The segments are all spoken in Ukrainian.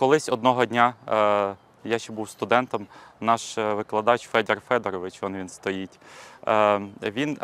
Колись одного дня е, я ще був студентом, наш е, викладач Федір Федорович, он він стоїть. Е, він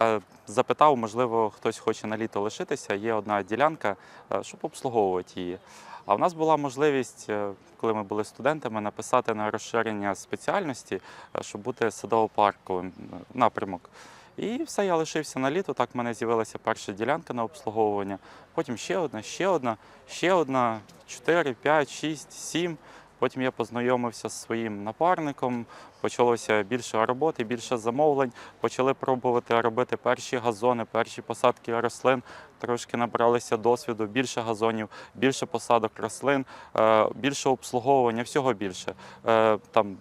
запитав, можливо, хтось хоче на літо лишитися. Є одна ділянка, щоб обслуговувати її. А в нас була можливість, коли ми були студентами, написати на розширення спеціальності, щоб бути садово-парковим напрямок. І все, я лишився на літо. Так в мене з'явилася перша ділянка на обслуговування. Потім ще одна, ще одна, ще одна, 4, 5, 6, 7. Потім я познайомився з своїм напарником, почалося більше роботи, більше замовлень. Почали пробувати робити перші газони, перші посадки рослин. Трошки набралися досвіду, більше газонів, більше посадок рослин, е, більше обслуговування, всього більше. Е, Там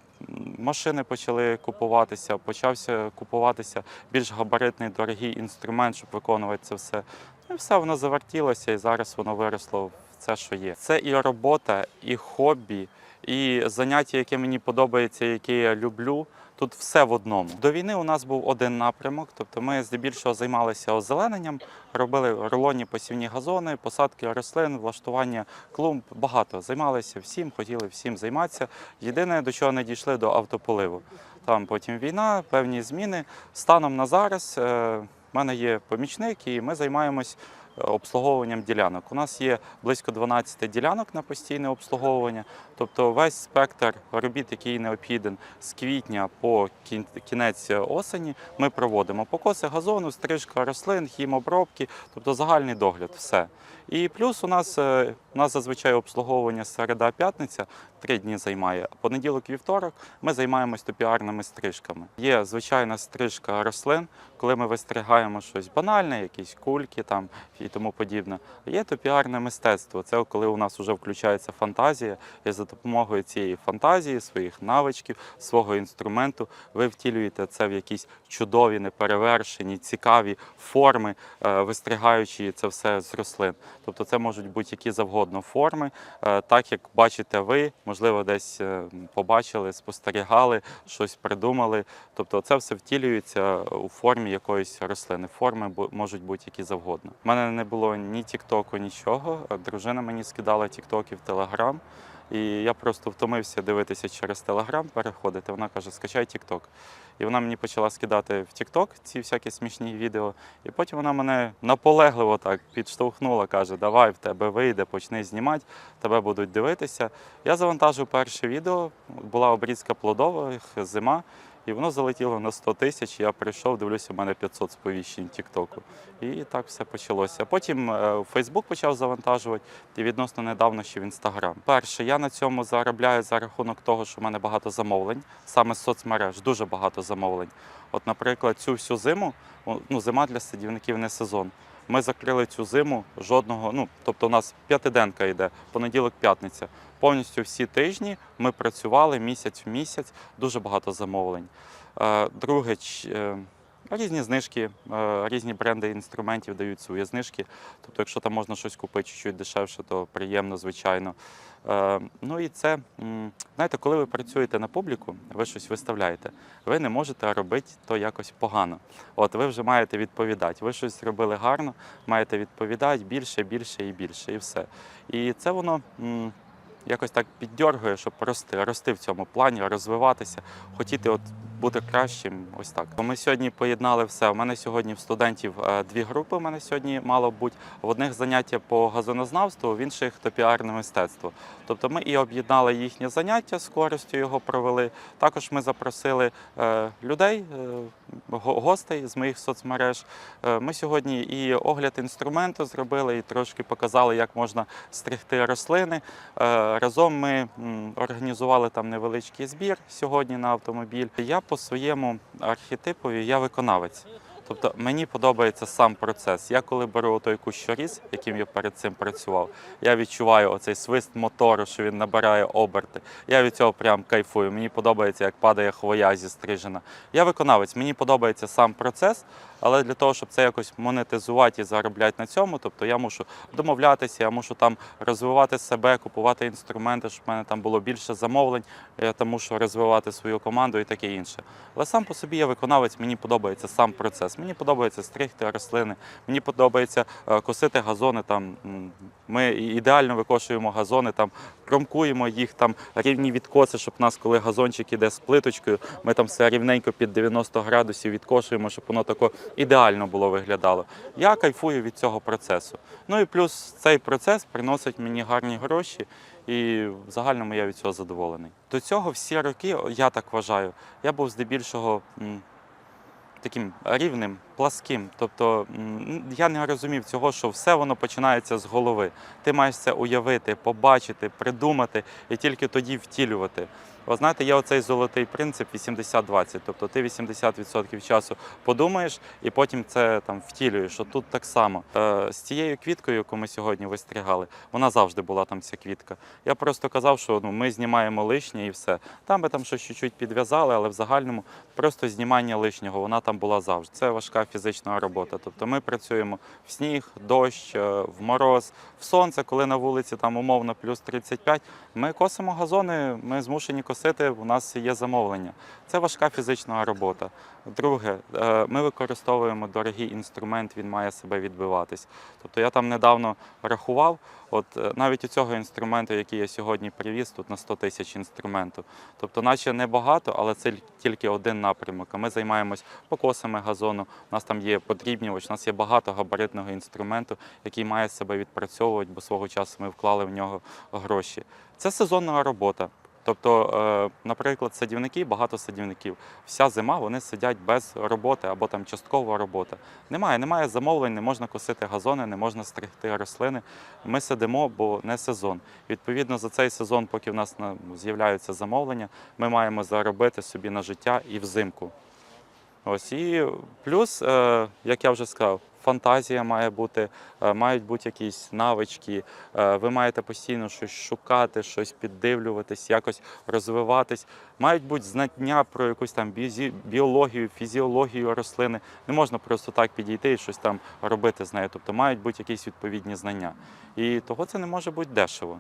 машини почали купуватися, почався купуватися більш габаритний дорогий інструмент, щоб виконувати це все. Ну і все воно завертілося, і зараз воно виросло в це, що є. Це і робота, і хобі, і заняття, яке мені подобається, яке я люблю. Тут все в одному. До війни у нас був один напрямок, тобто ми здебільшого займалися озелененням, робили рулонні посівні газони, посадки рослин, влаштування клумб. Багато займалися всім, хотіли всім займатися. Єдине, до чого не дійшли до автополиву. Там потім війна, певні зміни. Станом на зараз е, в мене є помічник, і ми займаємось обслуговуванням ділянок. У нас є близько 12 ділянок на постійне обслуговування, тобто весь спектр робіт, який необхіден з квітня по кін- кінець осені, ми проводимо покоси газону, стрижка рослин, хімобробки, тобто загальний догляд, все. І плюс у нас, е, у нас зазвичай обслуговування середа-п'ятниця, три дні займає. А понеділок, вівторок ми займаємось топіарними стрижками. Є звичайна стрижка рослин, коли ми вистригаємо щось банальне, якісь кульки там і тому подібне. Є топіарне мистецтво. Це коли у нас вже включається фантазія, і за допомогою цієї фантазії, своїх навичків, свого інструменту, ви втілюєте це в якісь чудові, неперевершені, цікаві форми, е, вистригаючи це все з рослин. Тобто це можуть бути які завгодно форми, е, так як бачите ви, можливо, десь е, побачили, спостерігали, щось придумали. Тобто це все втілюється у формі якоїсь рослини. Форми можуть бути які завгодно. У мене не було ні Тіктоку, нічого. Дружина мені скидала тіктоків, Телеграм. І я просто втомився дивитися через Телеграм, переходити. Вона каже, скачай Тікток. І вона мені почала скидати в Тікток ці всякі смішні відео. І потім вона мене наполегливо так підштовхнула, каже, давай в тебе вийде, почни знімати, тебе будуть дивитися. Я завантажив перше відео, була обрізка плодових, зима. І воно залетіло на 100 тисяч. Я прийшов, дивлюся, у мене 500 сповіщень Тіктоку. І так все почалося. Потім е, Фейсбук почав завантажувати і відносно недавно ще в Інстаграм. Перше, я на цьому заробляю за рахунок того, що в мене багато замовлень, саме з соцмереж, дуже багато замовлень. От, наприклад, цю всю зиму, ну, зима для садівників не сезон. Ми закрили цю зиму жодного. Ну тобто, у нас п'ятиденка йде, понеділок, п'ятниця. Повністю всі тижні ми працювали місяць в місяць, дуже багато замовлень. Е, Друге, е, різні знижки, е, різні бренди інструментів дають свої знижки. Тобто, якщо там можна щось купити чуть дешевше, то приємно, звичайно. Е, Ну і це, знаєте, коли ви працюєте на публіку, ви щось виставляєте, ви не можете робити то якось погано. От ви вже маєте відповідати. Ви щось зробили гарно, маєте відповідати більше, більше і більше, і все. І це воно. Якось так піддьоргує, щоб рости, рости в цьому плані, розвиватися, хотіти от бути кращим. Ось так. Ми сьогодні поєднали все. У мене сьогодні в студентів е, дві групи. У мене сьогодні мало бути. В одних заняття по газонознавству, в інших топіарне мистецтво. Тобто ми і об'єднали їхнє заняття з користю його провели. Також ми запросили е, людей, е, гостей з моїх соцмереж. Ми сьогодні і огляд інструменту зробили, і трошки показали, як можна стригти рослини. Разом ми організували там невеличкий збір сьогодні на автомобіль. Я по своєму архетипові я виконавець. Тобто мені подобається сам процес. Я коли беру той кущоріз, яким я перед цим працював, я відчуваю оцей свист мотору, що він набирає оберти. Я від цього прям кайфую. Мені подобається, як падає хвоя зістрижена. Я виконавець, мені подобається сам процес, але для того, щоб це якось монетизувати і заробляти на цьому, тобто я мушу домовлятися, я мушу там розвивати себе, купувати інструменти, щоб в мене там було більше замовлень, я там мушу розвивати свою команду і таке інше. Але сам по собі я виконавець, мені подобається сам процес. Мені подобається стригти рослини, мені подобається е, косити газони там. Ми ідеально викошуємо газони, там промкуємо їх там рівні відкоси, щоб у нас, коли газончик іде з плиточкою, ми там все рівненько під 90 градусів відкошуємо, щоб воно тако ідеально було виглядало. Я кайфую від цього процесу. Ну і плюс цей процес приносить мені гарні гроші, і в загальному я від цього задоволений. До цього всі роки, я так вважаю, я був здебільшого. Таким рівним, пласким. Тобто я не розумів цього, що все воно починається з голови. Ти маєш це уявити, побачити, придумати і тільки тоді втілювати. Ви знаєте, є оцей золотий принцип 80-20. Тобто ти 80% часу подумаєш і потім це там втілюєш. От тут так само. Е, з цією квіткою, яку ми сьогодні вистригали, вона завжди була там ця квітка. Я просто казав, що ну, ми знімаємо лишнє і все. Там ми там щось чуть-чуть підв'язали, але в загальному просто знімання лишнього, вона там була завжди. Це важка фізична робота. Тобто ми працюємо в сніг, дощ, е, в мороз, в сонце, коли на вулиці там умовно плюс 35, ми косимо газони, ми змушені косити, у нас є замовлення. Це важка фізична робота. Друге, е, ми використовуємо дорогий інструмент, він має себе відбиватись. Тобто я там недавно рахував, от е, навіть у цього інструменту, який я сьогодні привіз, тут на 100 тисяч інструменту. Тобто, наче небагато, але це тільки один напрямок. А ми займаємось покосами газону. У нас там є подрібнювач, у нас є багато габаритного інструменту, який має себе відпрацьовувати, бо свого часу ми вклали в нього гроші. Це сезонна робота. Тобто, е, наприклад, садівники, багато садівників. Вся зима вони сидять без роботи або там часткова робота. Немає, немає замовлень, не можна косити газони, не можна стригти рослини. Ми сидимо, бо не сезон. Відповідно, за цей сезон, поки в нас з'являються замовлення, ми маємо заробити собі на життя і взимку. Ось і плюс, е, як я вже сказав, фантазія має бути, е, мають бути якісь навички. е, Ви маєте постійно щось шукати, щось піддивлюватись, якось розвиватись. Мають бути знання про якусь там біологію, фізіологію рослини. Не можна просто так підійти і щось там робити з нею. Тобто мають бути якісь відповідні знання. І того це не може бути дешево.